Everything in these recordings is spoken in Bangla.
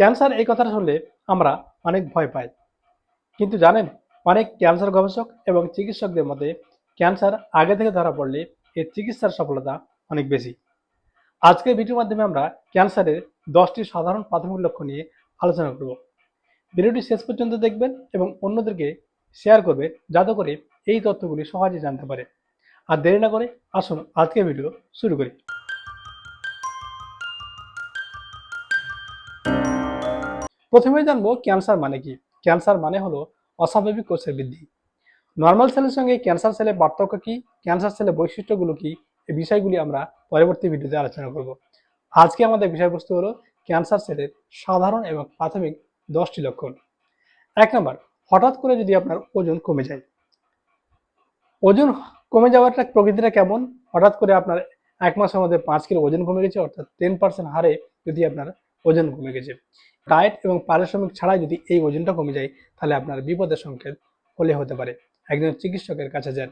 ক্যান্সার এই কথাটা শুনলে আমরা অনেক ভয় পাই। কিন্তু জানেন, অনেক ক্যান্সার গবেষক এবং চিকিৎসকদের মতে ক্যান্সার আগে থেকে ধরা পড়লে এর চিকিৎসার সফলতা অনেক বেশি। আজকের ভিডিওর মাধ্যমে আমরা ক্যান্সারের দশটি সাধারণ প্রাথমিক লক্ষ্য নিয়ে আলোচনা করব। ভিডিওটি শেষ পর্যন্ত দেখবেন এবং অন্যদেরকে শেয়ার করবে যাতে করে এই তথ্যগুলি সহজে জানতে পারে। আর দেরি না করে আসুন আজকের ভিডিও শুরু করি। প্রথমে জানব ক্যান্সার মানে কি? ক্যান্সার মানে হলো অস্বাভাবিক কোষের বৃদ্ধি। নর্মাল সেলের সঙ্গে ক্যান্সার সেলের পার্থক্য কি? ক্যান্সার সেলের বৈশিষ্ট্যগুলো কি? এই বিষয়গুলি আমরা পরবর্তী ভিডিওতে আলোচনা করব। আজকে আমাদের বিষয়বস্তু হলো ক্যান্সার সেলের সাধারণ এবং প্রাথমিক দশটি লক্ষণ। এক নম্বর, হঠাৎ করে যদি আপনার ওজন কমে যায়। ওজন কমে যাওয়াটা প্রকৃতিটা কেমন? হঠাৎ করে আপনার এক মাসের মধ্যে পাঁচ কিলো ওজন কমে গেছে, অর্থাৎ টেন পার্সেন্ট হারে যদি আপনার ওজন কমে গেছে। ডায়েট এবং পারিশ্রমিক ছাড়াই যদি এই ওজনটা কমে যায়, তাহলে আপনার বিপদের সংকেত হলে হতে পারে। একজন চিকিৎসকের কাছে যান।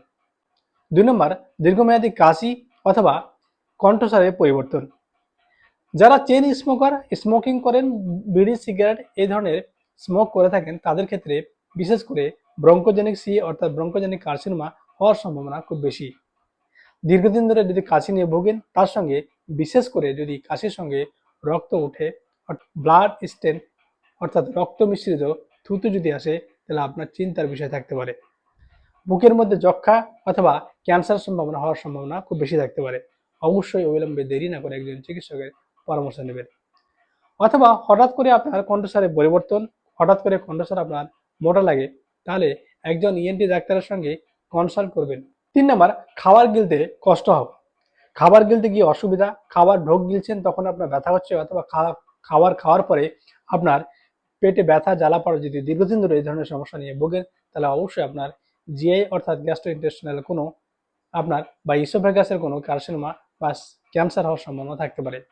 দুই নম্বর, দীর্ঘমেয়াদী কাশি অথবা কণ্ঠস্বরের পরিবর্তন। যারা চেন স্মোকার, স্মোকিং করেন, বিড়ি, সিগারেট এই ধরনের স্মোক করে থাকেন, তাদের ক্ষেত্রে বিশেষ করে ব্রঙ্কোজেনিক সি অর্থাৎ ব্রঙ্কোজেনিক কার্সিনোমা হওয়ার সম্ভাবনা খুব বেশি। দীর্ঘদিন ধরে যদি কাশি নিয়ে ভোগেন, তার সঙ্গে বিশেষ করে যদি কাশির সঙ্গে রক্ত উঠে ব্লাড স্টেন অর্থাৎ রক্ত মিশ্রিত থুতু যদি আসে, তাহলে আপনার চিন্তার বিষয় থাকতে পারে। বুকের মধ্যে যক্ষা অথবা ক্যান্সার সম্ভাবনা হওয়ার সম্ভাবনা খুব বেশি থাকতে পারে। অবশ্যই অবিলম্বে দেরি না করে একজন চিকিৎসকের পরামর্শ নেবেন। অথবা হঠাৎ করে আপনার কণ্ঠস্বরের পরিবর্তন, হঠাৎ করে কণ্ঠস্বর আপনার মোটা লাগে, তাহলে একজন ইএনটি ডাক্তারের সঙ্গে কনসাল্ট করবেন। তিন নম্বর খাবার গিলতে কষ্ট হবে। খাবার গিলতে গিয়ে অসুবিধা, খাবার ঢোক গিলছেন তখন আপনার ব্যথা হচ্ছে, অথবা খাওয়া- খাবার খাওয়ার পরে আপনার পেটে ব্যথা, জ্বালা পড়া যদি দীর্ঘদিন ধরে এই ধরনের সমস্যা নিয়ে ভোগেন, তাহলে অবশ্যই আপনার জিআই অর্থাৎ গ্যাস্ট্রো ইন্টেস্টিনাল কোনো আপনার বা ইসোফেগাসের কোনো কার্সিনোমা বা ক্যান্সার হওয়ার সম্ভাবনা থাকতে পারে।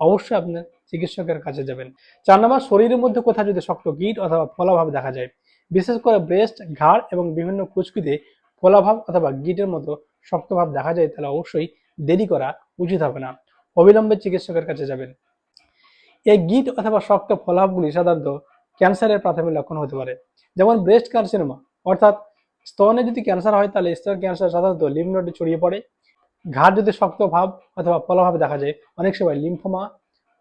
অবশ্যই আপনার চিকিৎসকের কাছে যাবেন। চার নম্বর, শরীরের মধ্যে কোথাও যদি শক্ত গিট অথবা ফলাভাব দেখা যায়, বিশেষ করে ব্রেস্ট ঘাড় এবং বিভিন্ন কুচকিতে ফলাভাব অথবা গিটের মতো শক্তভাব দেখা যায়, তাহলে অবশ্যই দেরি করা উচিত হবে না। অবিলম্বে চিকিৎসকের কাছে যাবেন। এই গিট অথবা শক্ত ফলাভাবগুলি সাধারণত ক্যান্সারের প্রাথমিক লক্ষণ হতে পারে, যেমন ব্রেস্ট কার্সিনোমা। অর্থাৎ স্তনে যদি ক্যান্সার হয়, তাহলে স্তন ক্যান্সার সাধারণত লিম্ফ নোডে ছড়িয়ে পড়ে। ঘাড় যদি শক্ত ভাব অথবা ফলাভাব দেখা যায়, অনেক সময় লিম্ফোমা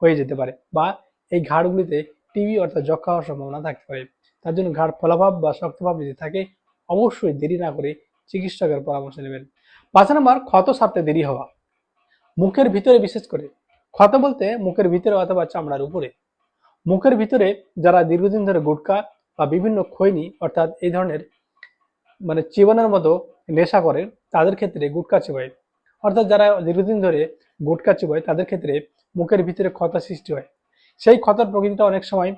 হয়ে যেতে পারে বা এই ঘাড়গুলিতে টিবি অর্থাৎ যক্ষা হওয়ার সম্ভাবনা থাকতে পারে। তার জন্য ঘাড় ফলাভাব বা শক্তভাব যদি থাকে, অবশ্যই দেরি না করে চিকিৎসকের পরামর্শ নেবেন। পাঁচ নম্বর, ক্ষত সারতে দেরি হওয়া। মুখের ভিতরে বিশেষ করে। ক্ষত বলতে মুখের ভিতরে অথবা চামড়ার উপরে। মুখের ভিতরে যারা দীর্ঘদিন ধরে গুটকা বা বিভিন্ন খৈনি অর্থাৎ এই ধরনের মানে চিবানোর মতো নেশা করে, তাদের ক্ষেত্রে গুটকা চিবায়। অর্থাৎ যারা দীর্ঘদিন ধরে গুটকা চিবায়, তাদের ক্ষেত্রে মুখের ভিতরে ক্ষত সৃষ্টি হয়। সেই ক্ষতর প্রকৃতিটা অনেক সময়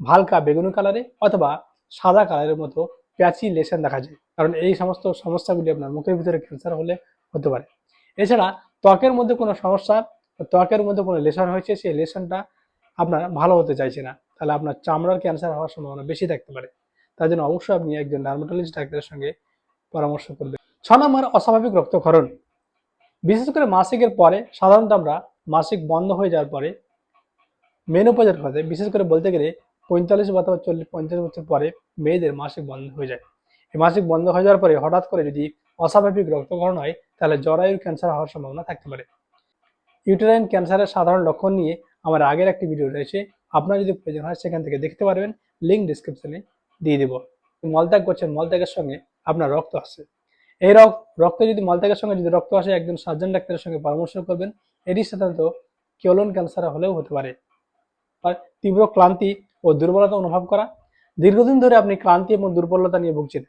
হালকা বেগুনি কালারে অথবা সাদা কালারের মতো প্যাচি লেশন দেখা যায়। কারণ এই সমস্ত সমস্যাগুলি আপনার মুখের ভিতরে ক্যান্সার হলে হতে পারে। এছাড়া ত্বকের মধ্যে কোনো সমস্যা ত্বকের মধ্যে কোনো লেশন হয়েছে, সেই লেশনটা আপনার ভালো হতে চাইছে না। তাহলে আপনার চামড়ার ক্যান্সার হওয়ার সম্ভাবনা বেশি থাকতে পারে। তার জন্য অবশ্যই আপনি একজন ডার্মাটোলজিস্ট ডাক্তারের সঙ্গে পরামর্শ করবেন। ছ নম্বর, অস্বাভাবিক রক্তক্ষরণ। বিশেষ করে মাসিকের পরে সাধারণত আমরা মাসিক বন্ধ হয়ে যাওয়ার পরে মেনোপজের কথা বিশেষ করে বলতে গেলে পঁয়তাল্লিশ বা চল্লিশ, পঞ্চাশ বছর পরে মেয়েদের মাসিক বন্ধ হয়ে যায়। এই মাসিক বন্ধ হয়ে যাওয়ার পরে হঠাৎ করে যদি অস্বাভাবিক রক্তক্ষরণ হয়, তাহলে জরায়ুর ক্যান্সার হওয়ার সম্ভাবনা থাকতে পারে। ইউটেরাইন ক্যান্সারের সাধারণ লক্ষণ নিয়ে আমার আগের একটি ভিডিও রয়েছে। আপনার যদি প্রয়োজন হয়, সেখান থেকে দেখতে পারবেন। লিঙ্ক ডিসক্রিপশনে দিয়ে দেবো। মলত্যাগ করছেন, মলত্যাগের সঙ্গে আপনার রক্ত আসছে এই রক্ত রক্ত যদি মলত্যাগের সঙ্গে যদি রক্ত আসে, একজন সার্জন ডাক্তারের সঙ্গে পরামর্শ করবেন। এটি সাধারণত কেলন ক্যান্সার হলেও হতে পারে। আর তীব্র ক্লান্তি ও দুর্বলতা অনুভব করা। দীর্ঘদিন ধরে আপনি ক্লান্তি এবং দুর্বলতা নিয়ে ভুগছেন।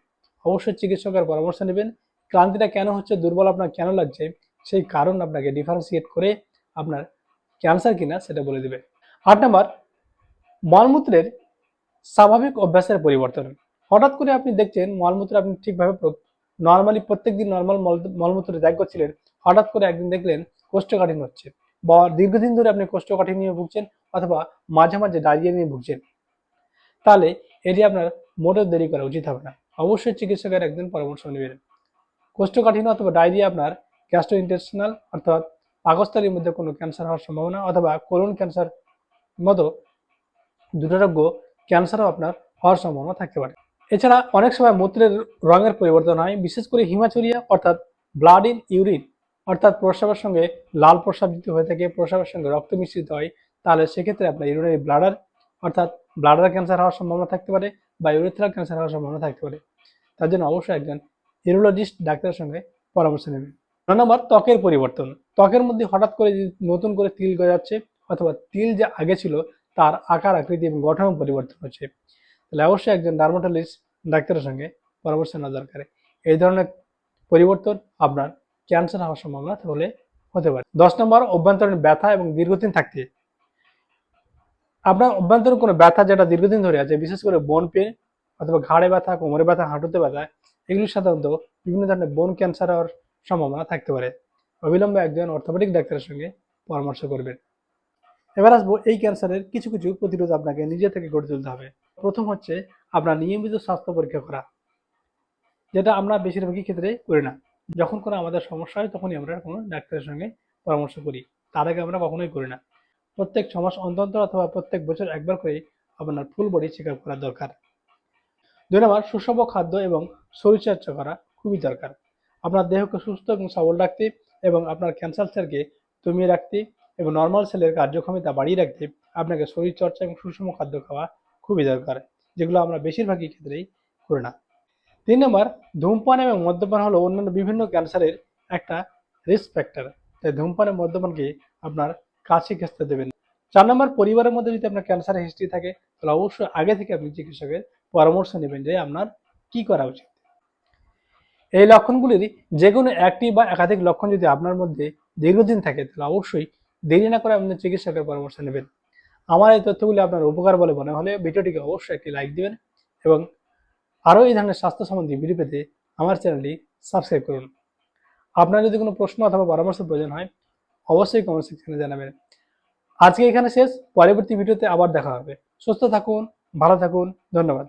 অবশ্যই চিকিৎসকের পরামর্শ নেবেন। ক্লান্তিটা কেন হচ্ছে, দুর্বল আপনার কেন লাগছে, সেই কারণ আপনাকে ডিফারেন্সিয়েট করে আপনার ক্যান্সার কিনা সেটা বলে দেবে। আট নম্বর, মলমূত্রের স্বাভাবিক অভ্যাসের পরিবর্তন। হঠাৎ করে আপনি দেখছেন মলমূত্র আপনি ঠিকভাবে নর্মালি প্রত্যেকদিন নর্মাল মলমূত্র ত্যাগ করছিলেন, হঠাৎ করে একদিন দেখলেন কোষ্ঠকাঠিন্য হচ্ছে বা দীর্ঘদিন ধরে আপনি কোষ্ঠকাঠিন্য নিয়ে ভুগছেন অথবা মাঝে মাঝে ডায়রিয়া নিয়ে ভুগছেন। তাহলে এটি আপনার মোটেও দেরি করা উচিত হবে না। অবশ্যই চিকিৎসকের একদিন পরামর্শ নেবেন। কোষ্ঠকাঠিন্য অথবা ডায়রিয়া আপনার গ্যাস্ট্রো ইন্টেস্টিনাল অর্থাৎ পাকস্থলীর মধ্যে কোনো ক্যান্সার হওয়ার সম্ভাবনা অথবা কোলন ক্যান্সার মতো দুরারোগ্য ক্যান্সারও আপনার হওয়ার সম্ভাবনা থাকতে পারে। এছাড়া অনেক সময় মূত্রের রঙের পরিবর্তন হয়, বিশেষ করে হিমাচুরিয়া অর্থাৎ ব্লাড ইন ইউরিন অর্থাৎ প্রস্রাবের সঙ্গে লাল প্রস্রাব যদি হয়ে থাকে, প্রস্রাবের সঙ্গে রক্ত মিশ্রিত হয়, তাহলে সেক্ষেত্রে আপনার ইউরিনারি ব্লাডার অর্থাৎ ব্লাডার ক্যান্সার হওয়ার সম্ভাবনা থাকতে পারে বা ইউরিথ্রাল ক্যান্সার হওয়ার সম্ভাবনা থাকতে পারে। তার জন্য অবশ্যই একজন ইউরোলজিস্ট ডাক্তারের সঙ্গে পরামর্শ নেবেন নম্বর, ত্বকের পরিবর্তন। ত্বকের মধ্যে হঠাৎ করে যদি নতুন করে তিল গজাচ্ছে অথবা তিল যে আগে ছিল, তার আকার, আকৃতি এবং গঠন পরিবর্তন হচ্ছে। তাহলে অবশ্যই একজন ডার্মাটোলজিস্ট ডাক্তারের সঙ্গে পরামর্শ নেওয়া দরকার। এই ধরনের পরিবর্তন আপনার ক্যান্সার হওয়ার সম্ভাবনা হলে হতে পারে। দশ নম্বর, অভ্যন্তরীণ ব্যথা এবং দীর্ঘদিন থাকতে। আপনার অভ্যন্তরীণ কোনো ব্যথা যেটা দীর্ঘদিন ধরে আছে, বিশেষ করে বোন পেন অথবা ঘাড়ে ব্যথা, কোমরে ব্যথা, হাঁটুতে ব্যথা, এগুলি সাধারণত বিভিন্ন ধরনের বোন ক্যান্সার হওয়ার সম্ভাবনা থাকতে পারে। অবিলম্বে একজন অর্থোপেডিক ডাক্তারের সঙ্গে পরামর্শ করবেন। এবার আসব এই ক্যান্সারের কিছু কিছু প্রতিরোধ আপনাকে নিজে থেকে গড়ে তুলতে হবে। প্রথম হচ্ছে আপনার নিয়মিত স্বাস্থ্য পরীক্ষা করা, যেটা আমরা বেশিরভাগই ক্ষেত্রে করি না। যখন কোনো আমাদের সমস্যা হয়, তখনই আমরা কোনো ডাক্তারের সঙ্গে পরামর্শ করি। তার আগে আমরা কখনোই করি না। প্রত্যেক ছ মাস অন্তর অথবা প্রত্যেক বছর একবার করে আপনার ফুল বডি চেক করা দরকার। দুই নম্বর সুষম খাদ্য এবং শরীরচর্চা করা খুবই দরকার। আপনার দেহকে সুস্থ এবং সবল রাখতে এবং আপনার ক্যান্সার সেলকে দমিয়ে রাখতে এবং নর্মাল সেলের কার্যক্ষমতা বাড়িয়ে রাখতে আপনাকে শরীরচর্চা এবং সুষম খাদ্য খাওয়া খুবই দরকার, যেগুলো আমরা বেশিরভাগই ক্ষেত্রেই করি না। তিন নম্বর, ধূমপান এবং মদ্যপান হলো অন্যান্য বিভিন্ন ক্যান্সারের একটা রিস্ক ফ্যাক্টর তাই ধূমপান এবং মদ্যপানকে আপনার কাছে ঘেঁচতে দেবেন চার নম্বর, পরিবারের মধ্যে যদি আপনার ক্যান্সারের হিস্ট্রি থাকে, তাহলে অবশ্যই আগে থেকে আপনি চিকিৎসকের পরামর্শ নেবেন যে আপনার কি করা উচিত। এই লক্ষণগুলির যে কোনো একটি বা একাধিক লক্ষণ যদি আপনার মধ্যে দীর্ঘদিন থাকে, তাহলে অবশ্যই দেরি না করে আপনি চিকিৎসকের পরামর্শ নেবেন। আমার এই তথ্যগুলি আপনার উপকার বলে মনে হলে ভিডিওটিকে অবশ্যই একটি লাইক দিবেন এবং আরও এই ধরনের স্বাস্থ্য সম্বন্ধী ভিডিও পেতে আমার চ্যানেলটি সাবস্ক্রাইব করুন। আপনার যদি কোনো প্রশ্ন অথবা পরামর্শ প্রয়োজন হয়, অবশ্যই কমেন্ট সেকশনে জানাবেন। আজকে এখানে শেষ, পরবর্তী ভিডিওতে আবার দেখা হবে। সুস্থ থাকুন, ভালো থাকুন, ধন্যবাদ।